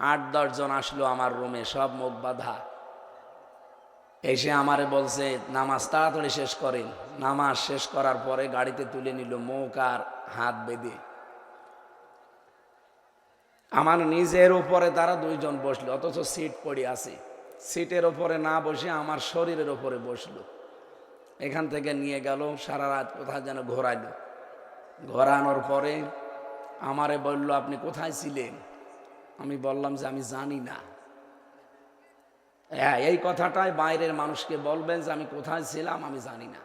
আট দশজন আসলো আমার রুমে, সব মুখ বাঁধা। এসে আমারে বলছে, নামাজ তাড়াতাড়ি শেষ করেন। নামাজ শেষ করার পরে গাড়িতে তুলে নিল মুখ আর হাত বেঁধে। আমার নিজের উপরে তারা দুইজন বসল, অথচ সিট পড়ে আছে। সিটের ওপরে না বসে আমার শরীরের ওপরে বসল। এখান থেকে নিয়ে গেল, সারা রাত কোথায় যেন ঘোরাইলো। ঘোরানোর পরে আমারে বলল, আপনি কোথায় ছিলেন? আমি বললাম যে আমি জানি না। হ্যাঁ এই কথাটাই বাইরের মানুষকে বলবেন যে আমি কোথায় ছিলাম আমি জানি না।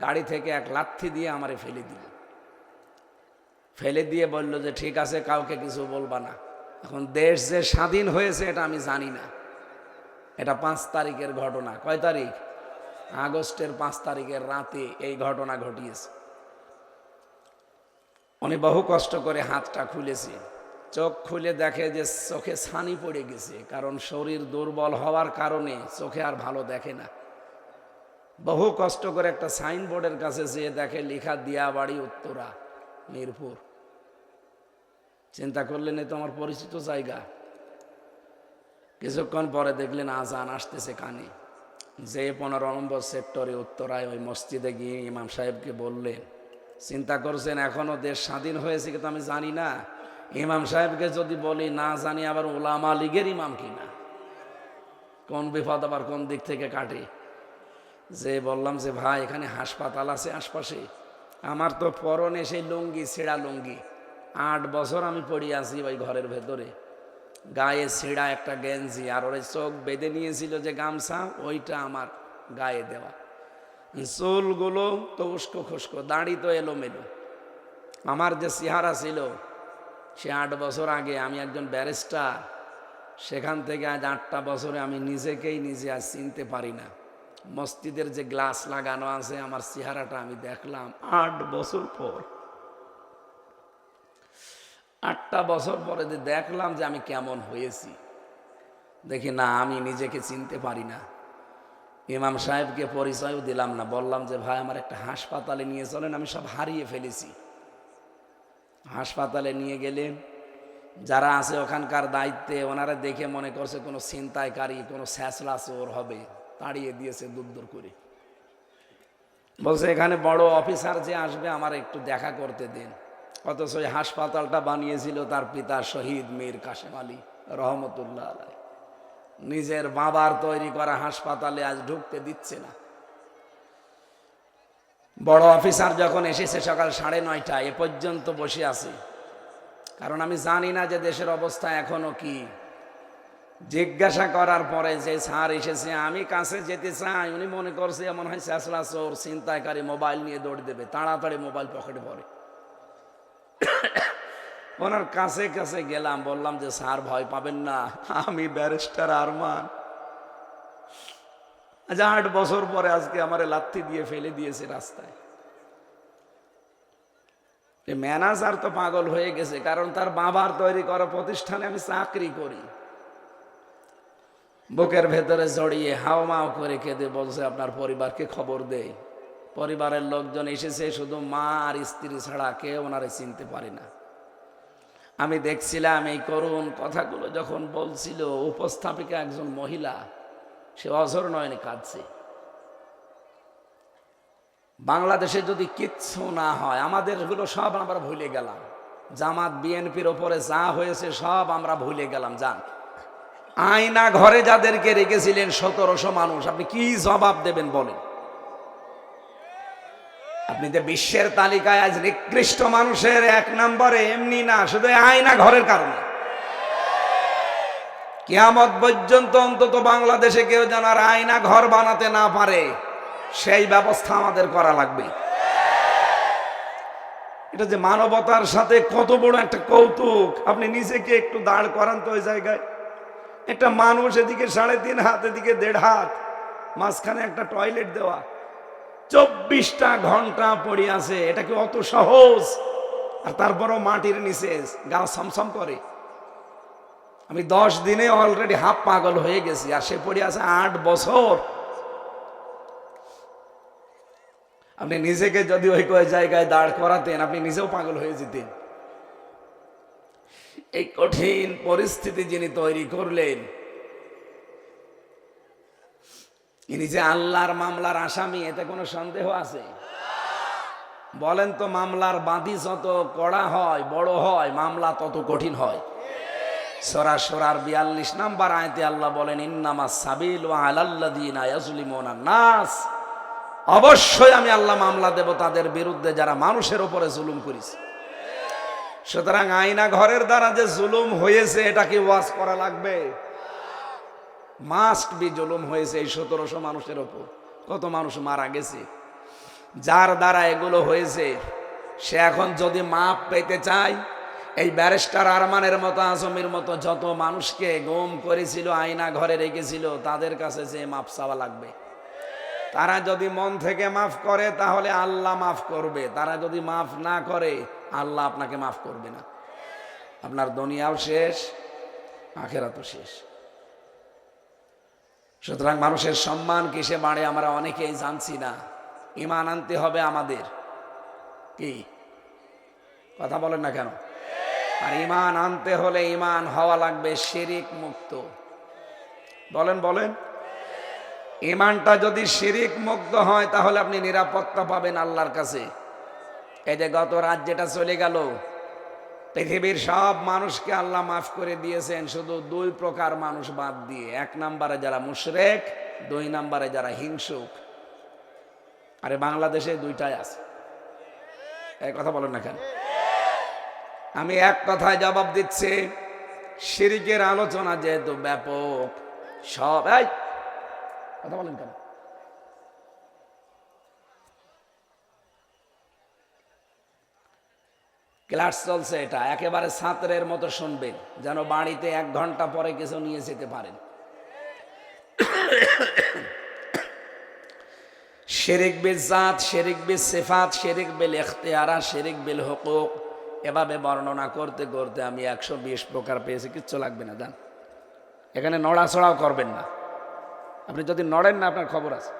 গাড়ি থেকে এক লাথি দিয়ে আমারে ফেলে দিল। ফেলে দিয়ে বলল যে ঠিক আছে, কাউকে কিছু বলবা না। এখন দেশ যে স্বাধীন হয়েছে এটা আমি জানি না। এটা পাঁচ তারিখের ঘটনা। কয় তারিখ? আগস্টের পাঁচ তারিখের রাতে এই ঘটনা ঘটিয়েছে। উনি বহু কষ্ট করে হাতটা খুলেছে। চোখ খুলে দেখে যে চোখে ছানি পড়ে গেছে, কারণ শরীর দুর্বল হওয়ার কারণে চোখে আর ভালো দেখে না। বহু কষ্ট করে একটা সাইনবোর্ডের কাছে যেয়ে দেখে লেখা দিয়া বাড়ি উত্তরা, মিরপুর। চিন্তা করলেন, এ তো আমার পরিচিত জায়গা। কিছুক্ষণ পরে দেখলেন, আজান আসতেছে কানে। যে পনেরো নম্বর সেক্টরে, উত্তরায় ওই মসজিদে গিয়ে ইমাম সাহেবকে বললেন, চিন্তা করছেন, এখনও দেশ স্বাধীন হয়েছে কিন্তু আমি জানি না। ইমাম সাহেবকে যদি বলি, না জানি আবার ওলামা লীগের ইমাম কিনা? কোন বিপদ আবার কোন দিক থেকে কাটে? যে বললাম যে, ভাই, এখানে হাসপাতাল আছে আশপাশে। আমার তো পরনে সেই লুঙ্গি, ছেঁড়া লুঙ্গি। আট বছর আমি পড়ে আছি ওই ঘরের ভেতরে। গায়ে ছেঁড়া একটা গেঞ্জি, আর ওই চোখ বেঁধে নিয়েছিল যে গামছা, ওইটা আমার গায়ে দেওয়া। চুলগুলো তো উস্কো খুস্কো দাড়ি তো এলোমেলো। আমার যে চেহারা ছিল সে আট বছর আগে আমি একজন ব্যারিস্টার, সেখান থেকে আজ আটটা বছরে আমি নিজেকেই নিজে আজ চিনতে পারি না। মসজিদের যে গ্লাস লাগানো আছে, আমার চেহারাটা আমি দেখলাম আট বছর পর। আটটা বছর পরে যে দেখলাম যে আমি কেমন হয়েছি। দেখি, না, আমি নিজেকে চিনতে পারি না। ইমাম সাহেবকে পরিচয়ও দিলাম না। বললাম যে, ভাই, আমার একটা হাসপাতালে নিয়ে চলেন, আমি সব হারিয়ে ফেলেছি। হাসপাতালে নিয়ে গেলেন। যারা আছে ওখানকার দায়িত্বে, ওনারা দেখে মনে করছে কোনো ছিনতাইকারী, কোনো স্যাঁচলা চোর হবে। তাড়িয়ে দিয়েছে দূর দূর করে। বলছে, এখানে বড় অফিসার যে আসবে, আমার একটু দেখা করতে দিন। অথচ ওই হাসপাতালটা বানিয়েছিল তার পিতা শহীদ মীর কাশেম আলী রহমতুল্লাহ নিজের বাবার তৈরি করা হাসপাতালে আজ ঢুকতে দিচ্ছে না। বড় অফিসার যখন এসেছে সকাল সাড়ে নয়টা এ পর্যন্ত বসে আছে। কারণ আমি জানি না যে দেশের অবস্থা এখনও কি। জিজ্ঞাসা করার পরে যে স্যার এসেছে, আমি কাছে যেতে চাই। উনি মনে করছে, এমন হয় শেষলা চোর চিন্তাকারী মোবাইল নিয়ে দৌড় দেবে, তাড়াতাড়ি মোবাইল পকেটে পড়ে ওনার কাছে কাছে গেলাম, বললাম যে, স্যার, ভয় পাবেন না, আমি ব্যারিস্টার আরমান। আজ আট বছর পরে আজকে আমার লাথি দিয়ে ফেলে দিয়েছে রাস্তায়। ম্যানেজার তো পাগল হয়ে গেছে, কারণ তার বাবার তৈরি করা প্রতিষ্ঠানে আমি চাকরি করি। বুকের ভেতরে জড়িয়ে হাওমাও করে কেঁদে বলছে, আপনার পরিবারকে খবর দেয় পরিবারের লোকজন এসেছে, শুধু মা আর স্ত্রী ছাড়া কেউ ওনারে চিনতে পারে না। আমি দেখছিলাম এই করুণ কথাগুলো যখন বলছিল, উপস্থাপিকা একজন মহিলা সে অঝর নয়নে কাঁদছে। বাংলাদেশে যদি কিচ্ছু না হয়, আমাদেরগুলো সব আমরা ভুলে গেলাম। জামাত, বিএনপির ওপরে যা হয়েছে সব আমরা ভুলে গেলাম, যান। আয়না ঘরে যাদেরকে রেখেছিলেন সতেরোশো মানুষ, আপনি কি জবাব দেবেন বলেন? আপনি যে বিশ্বের তালিকায় আজ নিকৃষ্ট মানুষের এক নম্বরে, এমনি না, শুধু আয়না ঘরের কারণে। কিয়ামত পর্যন্ত অন্তত বাংলাদেশে কেউ যেন আর আয়না ঘর বানাতে না পারে, সেই ব্যবস্থা আমাদের করা লাগবে। এটা যে মানবতার সাথে কত বড় একটা কৌতুক, আপনি নিজেকে একটু দাঁড় করান তো ওই জায়গায়? একটা মানুষ এদিকে সাড়ে তিন হাত, এদিকে দেড় হাত, মাঝখানে একটা টয়লেট দেওয়া, চব্বিশটা ঘণ্টা পড়ে আছে, এটা কি অত সহজ? আর তারপরও মাটির নিচে গা সমসম করে। আমি দশ দিনে অলরেডি হাফ পাগল হয়ে গেছি, আর সে পড়ে আছে আট বছর। আপনি নিজেকে যদি ওই কয় জায়গায় দাঁড় করাতেন, আপনি নিজেও পাগল হয়ে যেতেন। এই কঠিন পরিস্থিতি যিনি তৈরি করলেন, ইনি যে আল্লাহর মামলার আসামি, এতে কোনো সন্দেহ আছে? বলেন তো, মামলার বাঁধি যত কড়া হয়, বড় হয়, মামলা তত কঠিন হয়। সরা সরার বিয়াল্লিশ নাম্বার আয়তে আল্লাহ বলেন, ইন্নামা সাবিল নাস। অবশ্যই আমি আল্লাহ মামলা দেব তাদের বিরুদ্ধে যারা মানুষের উপরে জুলুম করেছে। সুতরাং আয়না ঘরের দ্বারা যে জুলুম হয়েছে, এটা কি ওয়াজ করা লাগবে? মাস্ট বি জুলুম হয়েছে এই সতেরোশো মানুষের ওপর কত মানুষ মারা গেছে? যার দ্বারা এগুলো হয়েছে, সে এখন যদি মাপ পেতে চায় এই ব্যারিস্টার আরমানের মতো, আজমির মতো যত মানুষকে গম করেছিল, আয়না ঘরে রেখেছিল, তাদের কাছে যে মাপ চাওয়া লাগবে। তারা যদি মন থেকে মাফ করে, তাহলে আল্লাহ মাফ করবে। তারা যদি মাফ না করে, আল্লাহ আপনাকে মাফ করবে না। আপনার দুনিয়াও শেষ আখেরা তো শেষ। সুতরাং মানুষের সম্মান কিসে বাড়ে, আমরা অনেকেই জানছি না। ইমান আনতে হবে আমাদের। কি? কথা বলেন না কেন? আর ইমান আনতে হলে ইমান হওয়া লাগবে শিরিক মুক্ত। বলেন বলেন। ইমানটা যদি শিরিক মুক্ত হয়, তাহলে আপনি নিরাপত্তা পাবেন আল্লাহর কাছে। এই যে গত রাত যেটা চলে গেল, পৃথিবীর সব মানুষকে আল্লাহ মাফ করে দিয়েছেন, শুধু দুই প্রকার মানুষ বাদ দিয়ে। এক নম্বরে যারা মুশরেক, দুই নম্বরে যারা হিংসুক। আরে বাংলাদেশে দুইটাই আছে। এই কথা বলেন না কেন? আমি এক কথায় জবাব দিচ্ছি শিরিকের আলোচনা যেহেতু ব্যাপক, সব কথা বলেন কেন? ক্লাস চলছে এটা, একেবারে ছাত্রের মতো শুনবেন, যেন বাড়িতে এক ঘণ্টা পরে কিছু নিয়ে যেতে পারেন। শেরিক বিল জাত শেরিক বিল সেফাত শেরিক বিল এখতিয়ারা শেরিক বিল হকুক। এভাবে বর্ণনা করতে করতে আমি একশো বিশ প্রকার পেয়েছি, কিচ্ছু লাগবে না জান এখানে নড়াচড়াও করবেন না। আপনি যদি নড়েন না, আপনার খবর আছে।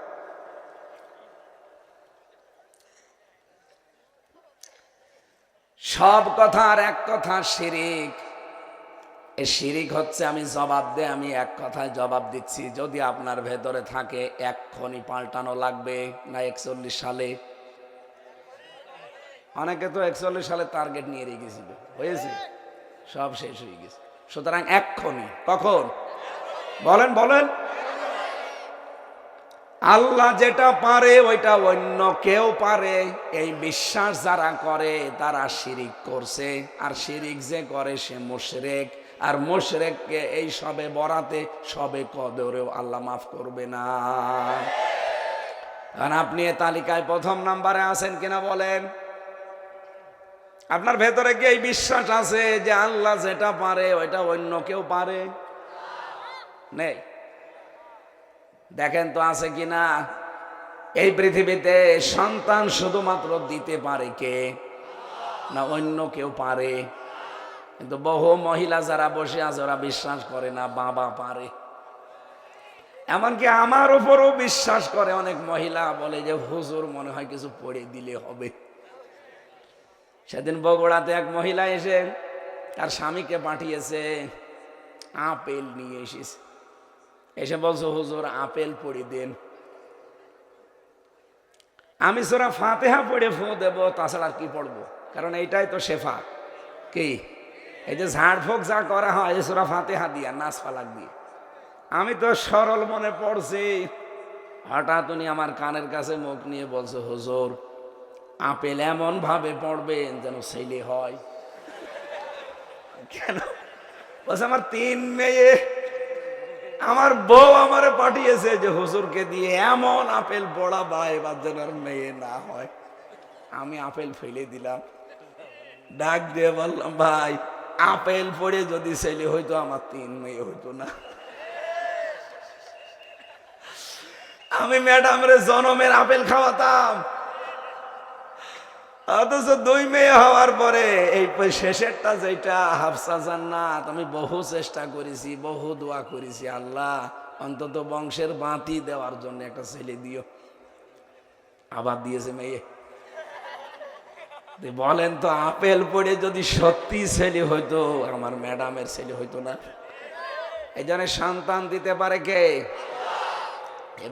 সব কথার এক কথা শিরিক। এই শিরিক হচ্ছে আমি জবাব দে, আমি এক কথায় জবাব দিচ্ছি। যদি আপনার ভেতরে থাকে এক্ষণি পাল্টানো লাগবে। না একচল্লিশ সালে অনেকে তো একচল্লিশ সালে টার্গেট নিয়ে রেখেছিল। হয়েছে? সব শেষ হয়ে গেছে। সুতরাং এক্ষণি কখন? বলেন বলেন। আল্লাহ যেটা পারে, ওইটা অন্য কেউ পারে। এই বিশ্বাস যারা করে, তারা শিরিক করছে। আর শিরিক যে করে, সে মোশরেক। আর মুশরেককে এই সবে বরাতে, সবে কদরেও আল্লাহ মাফ করবে না। কারণ আপনি এ তালিকায় প্রথম নাম্বারে আছেন কিনা বলেন। আপনার ভেতরে কি এই বিশ্বাস আছে যে আল্লাহ যেটা পারে, ওইটা অন্য কেউ পারে? নেই। দেখেন তো আছে কি না? এই পৃথিবীতে সন্তান শুধুমাত্র দিতে পারে কে? না অন্য কেউ পারে। কিন্তু বহু মহিলা যারা বসে আছে, ওরা বিশ্বাস করে না বাবা পারে। এমনকি আমার উপরও বিশ্বাস করে অনেক মহিলা বলে যে, হুজুর, মনে হয় কিছু পড়ে দিলে হবে। সেদিন বগুড়াতে এক মহিলা এসে তার স্বামীকে পাঠিয়েছে, আপেল নিয়ে এসেছে। এসে বলছো, হুজুর, আপেল পড়ে দেন। আমি সোরা ফাতেহা পড়ে ফু দেব, তাছাড়া কি পড়ব? কারণ এইটাই তো শেফা। কি? এই যে ঝাড়ফুঁক যা করা হয় সোরা ফাতেহা দিয়া, নাচ ফালাক দিয়ে। আমি তো সরল মনে পড়ছি। হঠাৎ উনি আমার কানের কাছে মুখ নিয়ে বলছে, হুজুর আপেল এমন ভাবে পড়বেন যেন ছেলে হয়। কেন? বলছে, আমার তিন মেয়ে, আমার বউ আমারে পাঠিয়েছে যে হুজুরকে দিয়ে এমন আপেল বড়া বা এবার যেন মেয়ে না হয়। আমি আপেল ফেলে দিলাম। ডাক দিয়ে বললাম, ভাই, আপেল পড়ে যদি ছেলে হইতো, আমার তিন মেয়ে হইতো না। আমি ম্যাডামরে জনমের আপেল খাওয়াতাম। অথচ দুই মেয়ে হওয়ার পরে এই শেষেরটা যেটা, হাফসা জান্নাত, আমি বহু চেষ্টা করেছি, বহু দোয়া করেছি, আল্লাহ, অন্তত বংশের বাতি দেওয়ার জন্য একটা ছেলে দিও। আবার দিয়েছে মেয়ে। বলেন তো, আপেল পড়ে যদি সত্যি ছেলে হইতো, আমার ম্যাডামের ছেলে হইতো না। এই জন্য সন্তান দিতে পারে কে?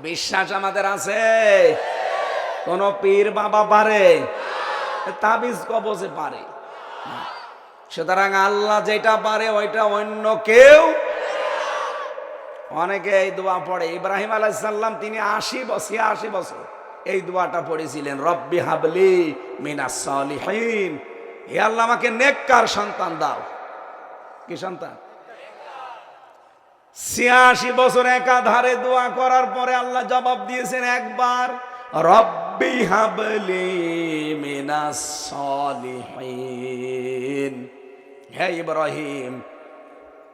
বিশ্বাস আমাদের আছে। কোন পীর বাবা পারে। তাবিজ কবজে পারে। সুতরাং আল্লাহ যেটা পারে ওইটা অন্য কেউ অনেকে এই দোয়া পড়ে। ইব্রাহিম আলাইসাল্লাম তিনি আশি বছর আশি বছর এই দোয়াটা পড়েছিলেন, রব্বি হাবলি মিনাস সলিহিন। হে আল্লাহ, আমাকে নেককার সন্তান দাও। কি সন্তান? ছিয়াশি বছর একাধারে দোয়া করার পরে আল্লাহ জবাব দিয়েছেন, একবার রব্বি হাবলি মিনাস সলিহিন। হে ইব্রাহিম,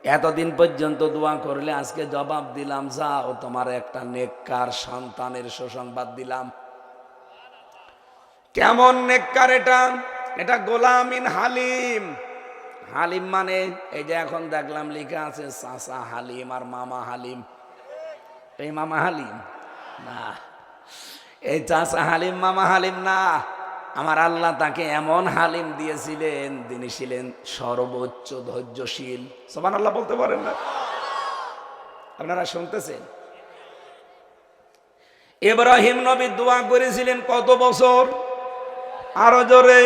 এতদিন পর্যন্ত দোয়া করলে আজকে জবাব দিলাম, যাও, তোমার একটা নেককার সন্তানের সুসংবাদ দিলাম। কেমন নেককার এটা? এটা গোলামিন হালিম। হালিম মানে এই যে এখন দেখলাম লেখা আছে, চাচা হালিম আর মামা হালিম। এই মামা হালিম? না। এই চাচা হালিম, মামা হালিম না। আমার আল্লাহ তাকে এমন হালিম দিয়েছিলেন, তিনি ছিলেন সর্বোচ্চ ধৈর্যশীল। সমান আল্লাহ বলতে পারেন না। আপনারা শুনতেছেন? ইব্রাহিম নবী দোয়া করেছিলেন কত বছর? আরও জোরে।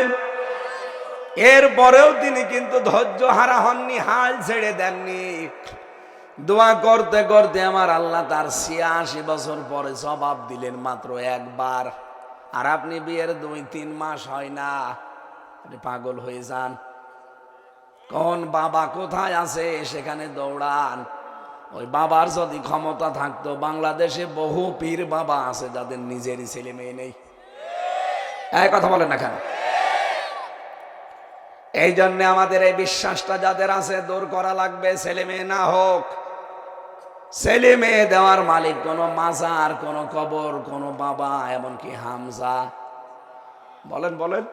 এরপরেও তিনি কিন্তু ধৈর্য হারা হননি, হাল ছেড়ে দেননি। দোয়া করতে করতে আমার আল্লাহ তার ছিয়াশি বছর পরে জবাব দিলেন মাত্র একবার। আর আপনি বিয়ের দুই, তিন মাস হয় না। আপনি পাগল হয়ে যান। কোন বাবা কোথায় আছে? সেখানে দৌড়ান। ওই বাবার যদি ক্ষমতা থাকতো, বাংলাদেশে বহু পীর বাবা আছে যাদের নিজেরই ছেলে মেয়ে নেই। এক কথা বলেন না কেন? এই জন্য আমাদের এই বিশ্বাসটা যাদের আছে, দূর করা লাগবে, ছেলে মেয়ে না হোক। ছেলে মেয়ে দেওয়ার মালিক কোনো মাজার, কোনো কবর, কোনো বাবা, এমনকি হামজা। বলেন বলেন।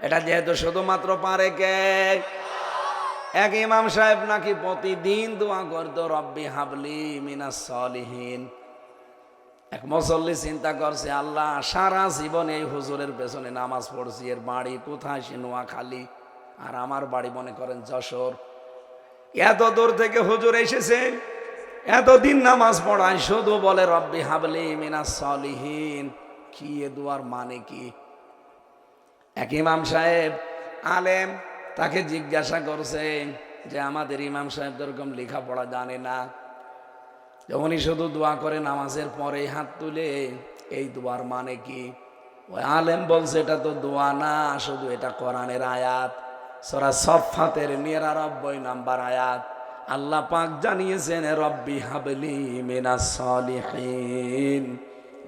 এটা যেহেতু শুধুমাত্র পারে কে? এক ইমাম সাহেব নাকি প্রতিদিন দোয়া করতো, রব্বি হাবলি মিনাস সলিহীন। এক মুসল্লি চিন্তা করছে, আল্লাহ, সারা জীবন এই হুজুরের পেছনে নামাজ পড়ছি, এর বাড়ি কোথায় সে নোয়াখালী? আর আমার বাড়ি মনে করেন যশোর। এত দূর থেকে হুজুর এসেছে, এতদিন নামাজ পড়ায়, শুধু বলে, রব্বি হাবলি মিনাস সলিহীন। কি এ দুয়ার মানে কি? এক ইমাম সাহেব, আলেম, তাকে জিজ্ঞাসা করছে যে, আমাদের ইমাম সাহেব তো এরকম লেখাপড়া জানে না। যে উনি শুধু দোয়া করে নামাজের পরে হাত তুলে, এই দোয়ার মানে কি? ওই আলেম বলছে, এটা তো দোয়া না, শুধু এটা কোরআনের আয়াত। সরা সফাতের নিরানব্বই নাম্বার আয়াত। আল্লাহ পাক জানিয়েছেন রব্বি হাবলি মিনা সলিহিন।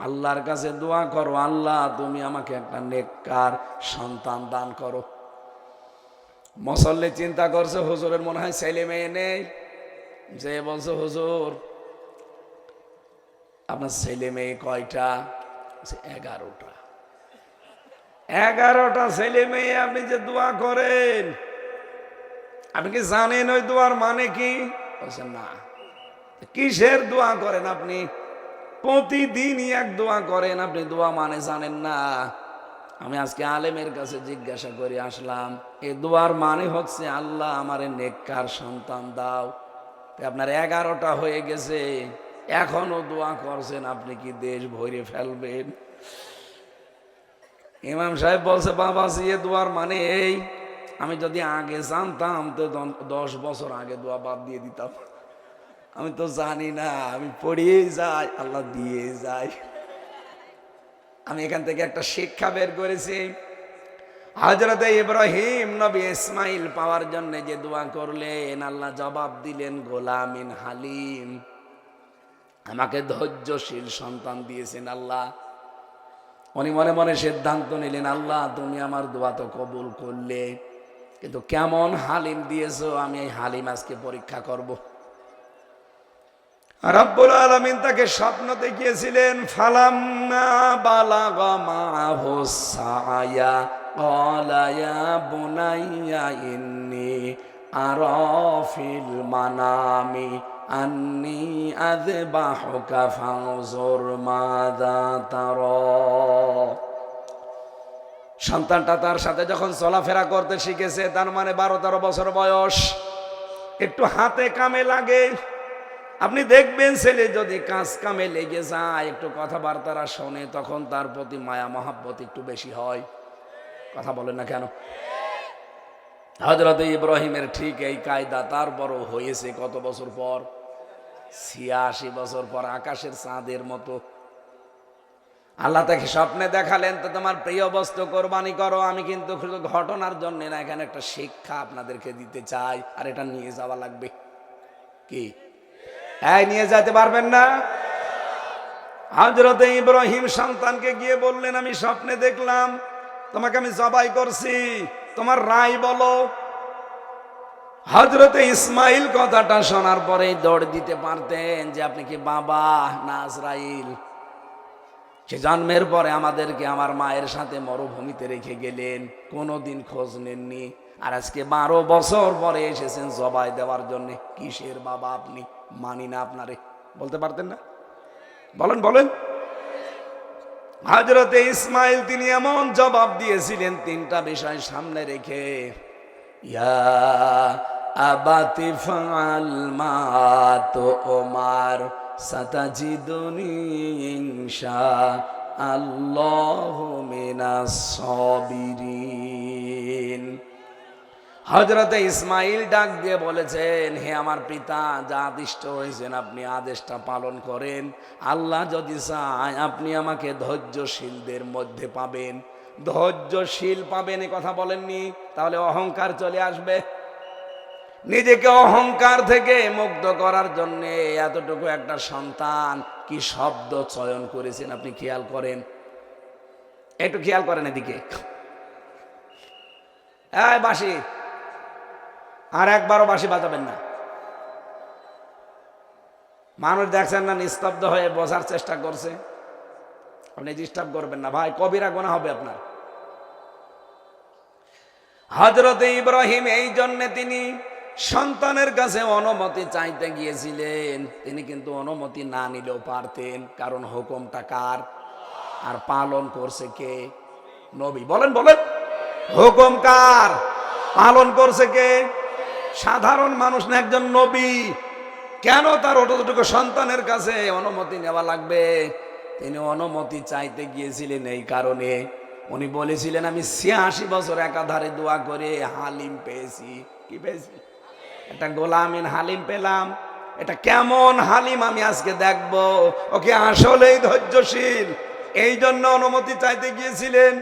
আল্লাহর কাছে দোয়া করো, আল্লাহ, তুমি আমাকে একটা নেককার সন্তান দান করো। মসল্লে চিন্তা করছে, হুজুরের মনে হয় ছেলে মেয়ে নেই? যে বলছে, হুজুর আপনার ছেলে মেয়ে কয়টা? এগারোটা। এগারোটা ছেলে মেয়ে, আপনি যে দোয়া করেন, আপনি কি জানেন ওই দোয়ার মানে কি? না। কিসের দোয়া করেন আপনি? প্রতিদিনই এক দোয়া করেন, আপনি দোয়া মানে জানেন না। আমি আজকে আলেমের কাছে জিজ্ঞাসা করে আসলাম এই দোয়ার মানে হচ্ছে আল্লাহ আমার নেককার সন্তান দাও। আপনার এগারোটা হয়ে গেছে। এখনও দোয়া করছেন, আপনি কি দেশ ভরে ফেলবেন? ইমাম সাহেব বলছে, বাবা এ দোয়ার মানে এই, আমি যদি আগে জানতাম তো দশ বছর আগে দোয়া বাদ দিয়ে দিতাম। আমি তো জানি না, আমি পড়িয়ে যাই, আল্লাহ দিয়ে যাই। আমি এখান থেকে একটা শিক্ষা বের করেছি। হজরত ইব্রাহিম নবী ইসমাইল পাওয়ার জন্য যে দোয়া করলেন, আল্লাহ জবাব দিলেন, গোলামিন হালিম। আমাকে ধৈর্যশীল সন্তান দিয়েছেন আল্লাহ। উনি মনে মনে সিদ্ধান্ত নিলেন, আল্লাহ, তুমি আমার দোয়া তো কবুল করলে, কিন্তু কেমন হালিম দিয়েছ, আমি এই হালিম আজকে পরীক্ষা করব। রব্বুল আলমিন তাকে স্বপ্ন দেখিয়েছিলেন, ফালাম্মা বালাগা মাহু সায়া ক্বালা ইয়া বুনাইয়া ইন্নী মানামি আন্নি আযবাহুকা ফানজুর মাযা তারা। সন্তানটা তার সাথে যখন চলাফেরা করতে শিখেছে, তার মানে বারো তেরো বছর বয়স। একটু হাতে কামে লাগে। আপনি দেখবেন ছেলে যদি কাজ কামে লেগে যায়, একটু কথাবার্তারা শোনে, তখন তার প্রতি মায়া মহাব্বত একটু বেশি হয়। কথা বলেন না কেন? হজরত ইব্রাহিমের ঠিক এই কায়দা তারপরও হয়েছে কত বছর পর? ছিয়াশি বছর পর আকাশের চাঁদের মতো। আল্লাহ তাকে স্বপ্নে দেখালেন, তো তোমার প্রিয় বস্তু কোরবানি করো, আমি কিন্তু ঘটনার জন্য না, এখানে একটা শিক্ষা আপনাদেরকে দিতে চাই, আর এটা নিয়ে যাওয়া লাগবে। কি? এই নিয়ে যেতে পারবেন না? হজরত ইব্রাহিম সন্তানকে গিয়ে বললেন, আমি স্বপ্নে দেখলাম, তোমাকে আমি জবাই করছি। তোমার রায় বলো। হজরতে ইসমাইল কথাটা শোনার পরে দৌড় দিতে পারতেন যে আপনি কি বাবা না সে জন্মের পরে আমাদেরকে আমার মায়ের সাথে মরুভূমিতে রেখে গেলেন, কোনোদিন খোঁজ নেননি। আর আজকে বারো বছর পরে এসেছেন জবাই দেওয়ার জন্য। কিসের বাবা আপনি? মানি না আপনারে। বলতে পারতেন না? বলেন বলেন। হজরতে ইসমাইল তিনি এমন জবাব দিয়েছিলেন, তিনটা বিষয় সামনে রেখে। ইয়া আবাতি ফাল মা তো ওমার সাতাজিদুনি ইনশা আল্লাহ মিনাস সাবিরিন। হজরতে ইসমাইল ডাক দিয়ে বলেছেন, হে আমার পিতা, যা আদিষ্ট হয়েছেন আপনি আদেশটা পালন করেন। আল্লাহ যদি চায়, আপনি আমাকে ধৈর্যশীলদের মধ্যে পাবেন। ধৈর্যশীল পাবেন, এ কথা বলেননি? তাহলে অহংকার চলে আসবে। নিজেকে অহংকার থেকে মুক্ত করার জন্য এতটুকু একটা সন্তান কি শব্দ চয়ন করেছেন আপনি খেয়াল করেন? একটু খেয়াল করেন এদিকে। বাসি আর একবারও বাসি বাজাবেন না। মানুষ দেখছেন না, নিস্তব্ধ হয়ে বোঝার চেষ্টা করছে। আপনি ডিস্টার্ব করবেন না। ভাই, কবিরা গোনা হবে আপনার। হজরত ইব্রাহিম এই জন্যে তিনি সন্তানের কাছে অনুমতি চাইতে গিয়েছিলেন। তিনি কিন্তু অনুমতি না নিলেও পারতেন। কারণ হুকুমটা কার? আর পালন করছে কে? নবী। বলেন বলেন। হুকুম কার? পালন করছে কে? সাধারণ মানুষ না একজন নবী। কেন তার অতটুকু সন্তানের কাছে অনুমতি নেওয়া লাগবে? তিনি অনুমতি চাইতে গিয়েছিলেন এই কারণে। উনি বলেছিলেন, আমি ছিয়াশি বছর একাধারে দোয়া করে হালিম পেয়েছি। কি পেয়েছি? একটা গোলামিন হালিম পেলাম। এটা কেমন হালিম আমি আজকে দেখব। ওকে আসলেই ধৈর্যশীল। এই জন্য অনুমতি চাইতে গিয়েছিলেন।